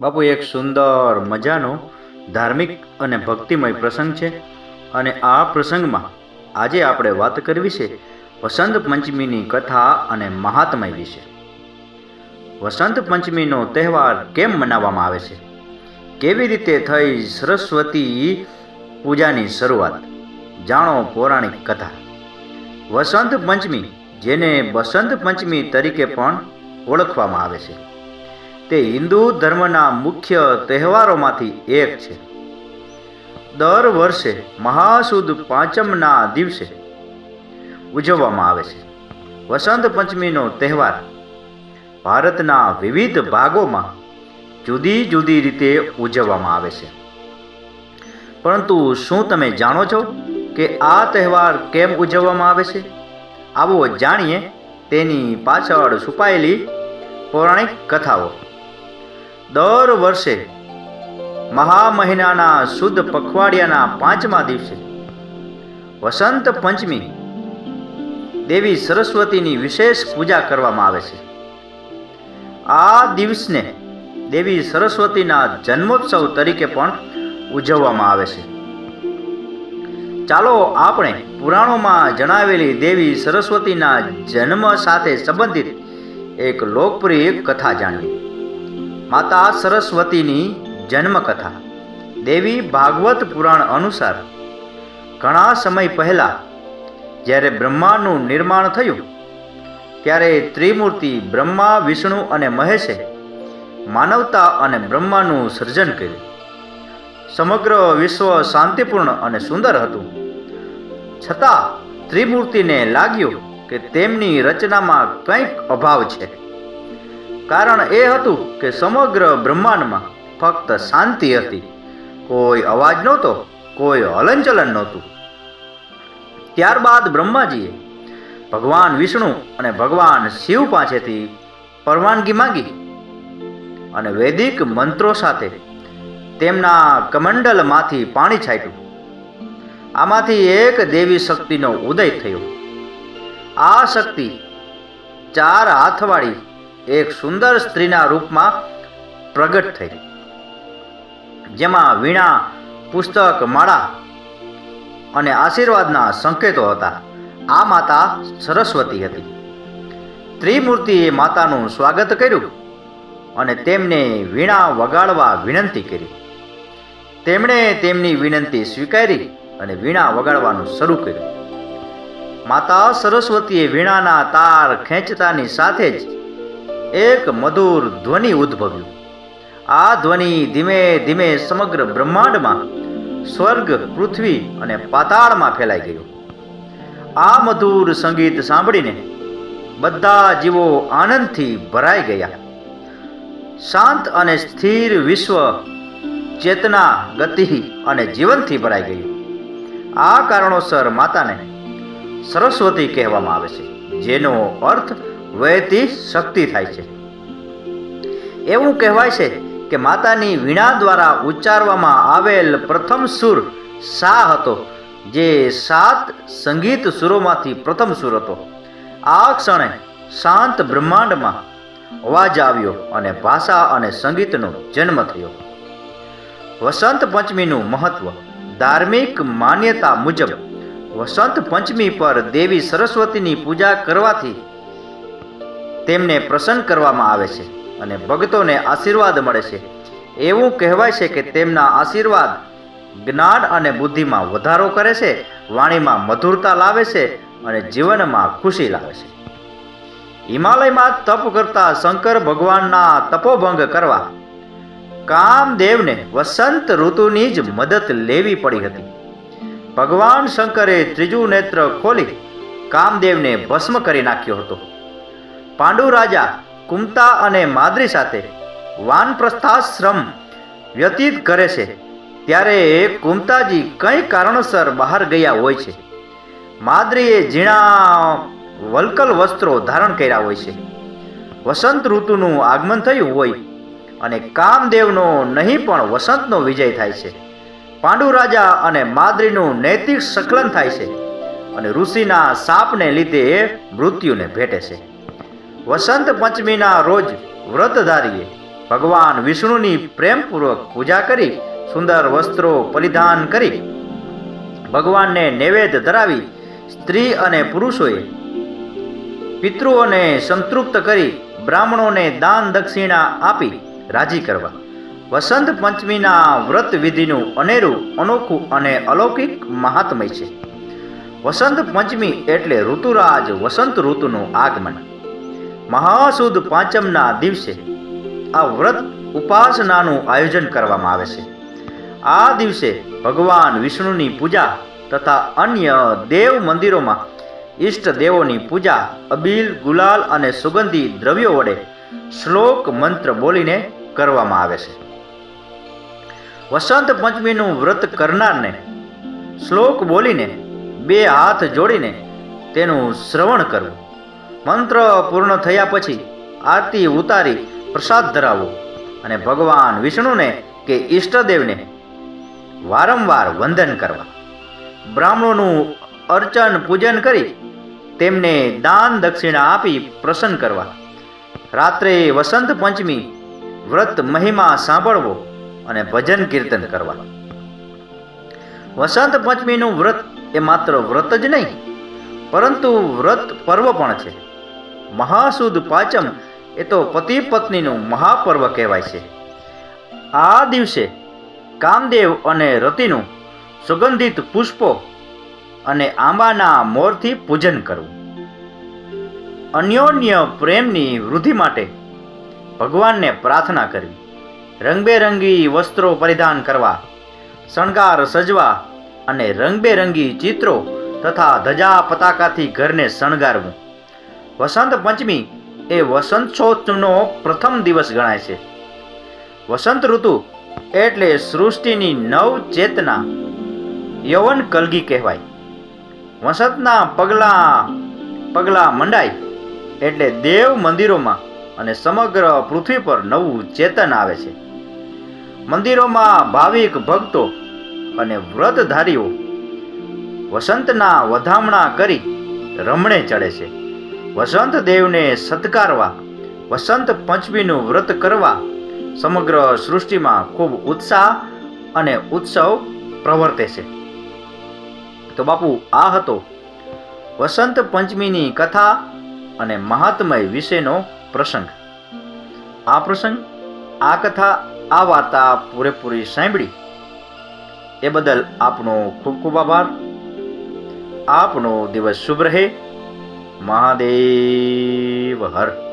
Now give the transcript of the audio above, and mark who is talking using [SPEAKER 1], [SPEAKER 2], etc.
[SPEAKER 1] બાપુ, એક સુંદર મજાનો ધાર્મિક અને ભક્તિમય પ્રસંગ છે અને આ પ્રસંગમાં આજે આપણે વાત કરવી છે વસંત પંચમીની કથા અને મહાત્મય વિશે. વસંત પંચમીનો તહેવાર કેમ મનાવવામાં આવે છે? કેવી રીતે થઈ સરસ્વતી પૂજાની શરૂઆત? જાણો પૌરાણિક કથા. વસંત પંચમી, જેને બસંત પંચમી તરીકે પણ ઓળખવામાં આવે છે. તે હિન્દુ ધર્મના મુખ્ય તહેવારોમાંથી એક છે. દર વર્ષે મહાસુદ પાંચમના દિવસે ઉજવવામાં આવે છે. વસંત પંચમીનો તહેવાર ભારતના વિવિધ ભાગોમાં જુદી જુદી રીતે ઉજવવામાં આવે છે. પરંતુ શું તમે જાણો છો કે આ તહેવાર કેમ ઉજવવામાં આવે છે? આવો જાણીએ તેની પાછળ છુપાયેલી પૌરાણિક કથાઓ. દર વર્ષે મહા મહિનાના શુદ્ધ પખવાડિયાના પાંચમા દિવસે વસંત પંચમી દેવી સરસ્વતીની વિશેષ પૂજા કરવામાં આવે છે. આ દિવસને દેવી સરસ્વતીના જન્મોત્સવ તરીકે પણ ઉજવવામાં આવે છે. ચાલો આપણે પુરાણોમાં જણાવેલી દેવી સરસ્વતીના જન્મ સાથે સંબંધિત એક લોકપ્રિય કથા જાણીએ. માતા સરસ્વતીની જન્મકથા. દેવી ભાગવત પુરાણ અનુસાર ઘણા સમય પહેલાં જ્યારે બ્રહ્માનું નિર્માણ થયું, ત્યારે ત્રિમૂર્તિ બ્રહ્મા, વિષ્ણુ અને મહેશે માનવતા અને બ્રહ્માનું સર્જન કર્યું. સમગ્ર વિશ્વ શાંતિપૂર્ણ અને સુંદર હતું. છતાં ત્રિમૂર્તિને લાગ્યું કે તેમની રચનામાં કંઈક અભાવ છે. કારણ એ હતું કે સમગ્ર બ્રહ્માંડમાં ફક્ત શાંતિ હતી. કોઈ અવાજ નહોતો, કોઈ હલનચલન નહોતું. ત્યારબાદ બ્રહ્માજીએ ભગવાન વિષ્ણુ અને ભગવાન શિવ પાસેથી પરવાનગી માંગી અને વૈદિક મંત્રો સાથે તેમના કમંડલમાંથી પાણી છાંટ્યું. આમાંથી એક દેવી શક્તિનો ઉદય થયો. આ શક્તિ ચાર હાથવાળી એક સુંદર સ્ત્રીના રૂપમાં પ્રગટ થઈ. જેમાં વીણા, પુસ્તક, માળા અને આશીર્વાદના સંકેતો હતા. આ માતા સરસ્વતી હતી. ત્રિમૂર્તિએ માતાનું સ્વાગત કર્યું અને તેમને વીણા વગાડવા વિનંતી કરી. તેમણે તેમની વિનંતી સ્વીકારી અને વીણા વગાડવાનું શરૂ કર્યું. માતા સરસ્વતીએ વીણાના તાર ખેંચતાની સાથે જ એક મધુર ધ્વનિ ઉદ્ભવ્યું. આ ધ્વનિ ધીમે ધીમે સમગ્ર બ્રહ્માંડમાં સ્વર્ગ, પૃથ્વી અને પાતાળમાં ફેલાઈ ગયું. આ મધુર સંગીત સાંભળીને બધા જીવો આનંદથી ભરાઈ ગયા. શાંત અને સ્થિર વિશ્વ ચેતના, ગતિ અને જીવનથી ભરાઈ ગયું. આ કારણોસર માતાને સરસ્વતી કહેવામાં આવે છે, જેનો અર્થ વહેતી શક્તિ થાય છે. એવું કહેવાય છે કે માતાની વીણા દ્વારા ઉચ્ચારવામાં આવેલ પ્રથમ સુર સા હતો, જે સાત સંગીત સુરોમાંથી પ્રથમ સુર હતો. આ ક્ષણે શાંત બ્રહ્માંડમાં અવાજ આવ્યો અને ભાષા અને સંગીતનો જન્મ થયો. વસંત પંચમીનું મહત્વ ધાર્મિક માન્યતા મુજબ, વસંત પંચમી પર દેવી સરસ્વતીની પૂજા કરવાથી તેમને પ્રસન્ન કરવામાં આવે છે અને ભક્તોને આશીર્વાદ મળે છે. એવું કહેવાય છે કે તેમના આશીર્વાદ જ્ઞાન અને બુદ્ધિમાં વધારો કરે છે, વાણીમાં મધુરતા લાવે છે અને જીવનમાં ખુશી લાવે છે. હિમાલયમાં તપ કરતા શંકર ભગવાનના તપોભંગ કરવા. કામદેવને વસંત ઋતુની જ મદદ લેવી પડી હતી. ભગવાન શંકરે ત્રીજું નેત્ર ખોલી કામદેવને ભસ્મ કરી નાખ્યો હતો. પાંડુ રાજા કુમતા અને માદ્રી સાથે વાનપ્રસ્થાશ્રમ વ્યતીત કરે છે. ત્યારે કુમતાજી કંઈ કારણોસર બહાર ગયા હોય છે. માદ્રીએ ઝીણા વલ્કલ વસ્ત્રો ધારણ કર્યા હોય છે. વસંત ઋતુનું આગમન થયું હોય અને કામદેવનો નહીં પણ વસંતનો વિજય થાય છે. પાંડુ રાજા અને માદ્રીનું નૈતિક સંકલન થાય છે અને ઋષિના સાપને લીધે મૃત્યુને ભેટે છે. વસંત પંચમીના રોજ વ્રતધારીએ ભગવાન વિષ્ણુની પ્રેમપૂર્વક પૂજા કરી, સુંદર વસ્ત્રો પરિધાન કરી, ભગવાનને નૈવેદ્ય ધરાવી સ્ત્રી અને પુરુષોએ પિતૃઓને સંતૃપ્ત કરી બ્રાહ્મણોને દાન દક્ષિણા આપી રાજી કરવા. વસંત પંચમીના વ્રત વિધિનું અનેરું અનોખું અને અલૌકિક મહાત્મય છે. વસંત પંચમી એટલે ઋતુરાજ, વસંત ઋતુનું આગમન. મહાસુદ પાંચમના દિવસે આ વ્રત ઉપાસનાનું આયોજન કરવામાં આવે છે. આ દિવસે ભગવાન વિષ્ણુની પૂજા તથા અન્ય દેવ મંદિરોમાં ઈષ્ટ દેવોની પૂજા, અબીલ, ગુલાલ અને સુગંધી દ્રવ્યો વડે શ્લોક મંત્ર બોલીને કરવામાં આવે છે. વસંત પંચમીનું વ્રત કરનારને શ્લોક બોલીને બે હાથ જોડીને તેનું શ્રવણ કરવું. મંત્ર પૂર્ણ થયા પછી આરતી ઉતારી પ્રસાદ ધરાવવો અને ભગવાન વિષ્ણુને કે ઈષ્ટદેવને વારંવાર વંદન કરવા. બ્રાહ્મણોનું અર્ચન પૂજન કરી તેમને દાન દક્ષિણા આપી પ્રસન્ન કરવા. રાત્રે વસંત પંચમી વ્રત મહિમા સાંભળવો અને ભજન કીર્તન કરવા. વસંત પંચમીનું વ્રત એ માત્ર વ્રત જ નહીં, પરંતુ વ્રત પર્વ પણ છે. મહાસુદ પાંચમ એ તો પતિ પત્નીનું મહાપર્વ કહેવાય છે. આ દિવસે કામદેવ અને રતિનું સુગંધિત પુષ્પો અને આંબાના મોરથી પૂજન કરવું. અન્યોન્ય પ્રેમની વૃદ્ધિ માટે ભગવાનને પ્રાર્થના કરવી. રંગબેરંગી વસ્ત્રો પરિધાન કરવા, શણગાર સજવા અને રંગબેરંગી ચિત્રો તથા ધજા પતાકાથી ઘરને શણગારવું. વસંત પંચમી એ વસંતોત્સવનો પ્રથમ દિવસ ગણાય છે. વસંત ઋતુ એટલે સૃષ્ટિની નવ ચેતના, યવન કલગી કહેવાય. વસંતના પગલા પગલા મંડાય એટલે દેવ મંદિરોમાં અને સમગ્ર પૃથ્વી પર નવું ચેતન આવે છે. મંદિરોમાં ભાવિક ભક્તો અને વ્રતધારીઓ વસંતના વધામણા કરી રમણે ચડે છે. વસંત દેવને સત્કારવા, વસંત પંચમીનું વ્રત કરવા સમગ્ર સૃષ્ટિમાં ખૂબ ઉત્સાહ અને ઉત્સવ પ્રવર્તે છે. તો બાપુ, આ હતો વસંત પંચમીની કથા અને મહાત્મય વિશેનો પ્રસંગ. આ પ્રસંગ, આ કથા, આ વાર્તા પૂરેપૂરી સાંભળી. એ બદલ આપનો ખૂબ ખૂબ આભાર. આપનો દિવસ શુભ રહે. મહાદેવ હર